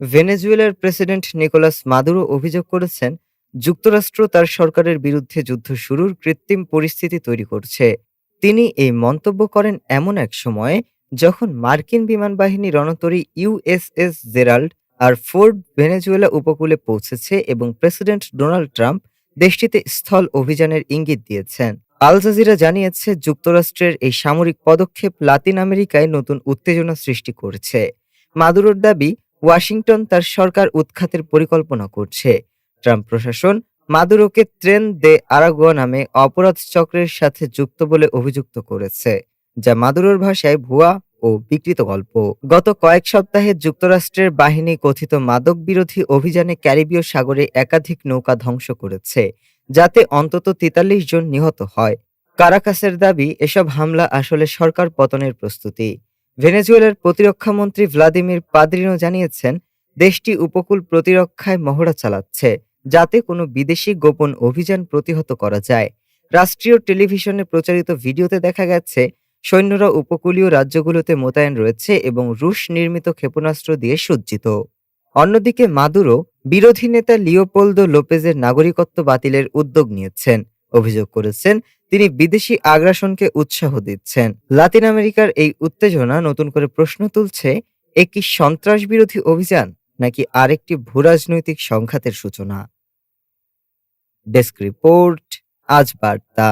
ভেনেজুয়েলার president Nicolas Maduro অভিযোগ করেছেন, যুক্তরাষ্ট্র তার সরকারের বিরুদ্ধে যুদ্ধ শুরুর কৃত্রিম পরিস্থিতি তৈরি করছে। তিনি এই মন্তব্য করেন এমন এক সময়ে যখন মার্কিন বিমান বাহিনী রণতরী USS Gerald R Ford Venezuela উপকূলে পৌঁছেছে এবং প্রেসিডেন্ট ডোনাল্ড ট্রাম্প দেশটিতে স্থল অভিযানের ইঙ্গিত দিয়েছেন। আল জাজিরা জানিয়েছে, যুক্তরাষ্ট্রের এই সামরিক পদক্ষেপ লাতিন আমেরিকায় নতুন উত্তেজনা সৃষ্টি করছে। মাদুরোর দাবি ওয়াশিংটন তার সরকার উৎখাতের পরিকল্পনা করছে। ট্রাম্প প্রশাসন মাদুরোকে ট্রেন দে আরাগুয়া নামে অপরাধ চক্রের সাথে যুক্ত বলে অভিযুক্ত করেছে, যা মাদুরোর ভাষায় ভুয়া ও বিকৃত গল্প। গত কয়েক সপ্তাহে যুক্তরাষ্ট্রের বাহিনী কথিত মাদক বিরোধী অভিযানে ক্যারিবীয় সাগরে একাধিক নৌকা ধ্বংস করেছে, যাতে অন্তত তেতাল্লিশ জন নিহত হয়। কারাকাসের দাবি, এসব হামলা আসলে সরকার পতনের প্রস্তুতি। ভেনেজুয়েলার প্রতিরক্ষা মন্ত্রী ভ্লাদিমির পাদ্রিনো জানিয়েছেন, দেশটি উপকূল প্রতিরক্ষায় মহড়া চালাচ্ছে, যাতে কোনো বিদেশি গোপন অভিযান প্রতিহত করা যায়। রাষ্ট্রীয় টেলিভিশনে প্রচারিত ভিডিওতে দেখা গেছে, সৈন্যরা উপকূলীয় রাজ্যগুলোতে মোতায়েন রয়েছে এবং রুশ নির্মিত ক্ষেপণাস্ত্র দিয়ে সজ্জিত। অন্যদিকে মাদুরো বিরোধী নেতা লিওপোলদো লোপেজের নাগরিকত্ব বাতিলের উদ্যোগ নিয়েছেন। অভিযোগ করেছেন। তিনি বিদেশি আগ্রাসনকে উৎসাহ দিচ্ছেন। লাতিন আমেরিকার এই উত্তেজনা নতুন করে প্রশ্ন তুলছে একটি সন্ত্রাস বিরোধী অভিযান নাকি আরেকটি ভূরাজনৈতিক সংঘাতের সূচনা? ডেস্ক রিপোর্ট, আজ বার্তা।